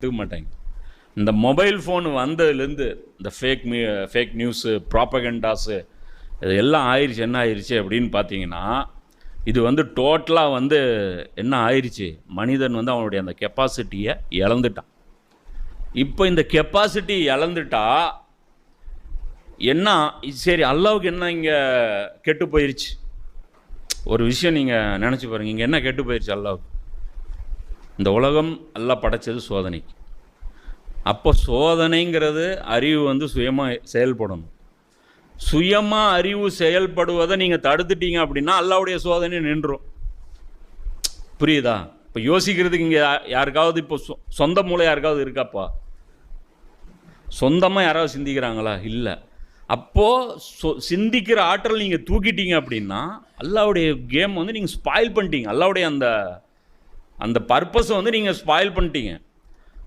எடுத்துக்க மாட்டாங்க. இந்த மொபைல் ஃபோன் வந்ததுலேருந்து இந்த fake me fake news propagandas இது எல்லாம் ஆயிடுச்சு என்ன ஆயிடுச்சு அப்படின்னு பார்த்தீங்கன்னா இது வந்து டோட்டலாக வந்து என்ன ஆயிடுச்சு மனிதன் வந்து அவனுடைய அந்த கெப்பாசிட்டியை இழந்துட்டான். இப்போ இந்த கெப்பாசிட்டி இழந்துட்டா என்ன சரி அல்லாவுக்கு என்ன இங்கே கெட்டு போயிருச்சு? ஒரு விஷயம் நீங்கள் நினச்சி பாருங்க இங்கே என்ன கெட்டு போயிருச்சு அல்லாவுக்கு? இந்த உலகம் எல்லாம் படைச்சது சோதனை. அப்போ சோதனைங்கிறது அறிவு வந்து சுயமாக செயல்படணும். சுயமாக அறிவு செயல்படுவதை நீங்கள் தடுத்துட்டீங்க அப்படின்னா அல்லாவுடைய சோதனை நின்றும். புரியுதா? இப்போ யோசிக்கிறதுக்கு இங்கே யாருக்காவது இப்போ சொ- சொந்த மூளை யாருக்காவது இருக்காப்பா? சொந்தமாக யாராவது சிந்திக்கிறாங்களா? இல்லை. அப்போது சொ சிந்திக்கிற ஆற்றல் நீங்கள் தூக்கிட்டீங்க அப்படின்னா அல்லாவுடைய கேம் வந்து நீங்கள் ஸ்பாயில் பண்ணிட்டீங்க. அல்லாவுடைய அந்த அந்த பர்பஸை வந்து நீங்கள் ஸ்பாயில் பண்ணிட்டீங்க.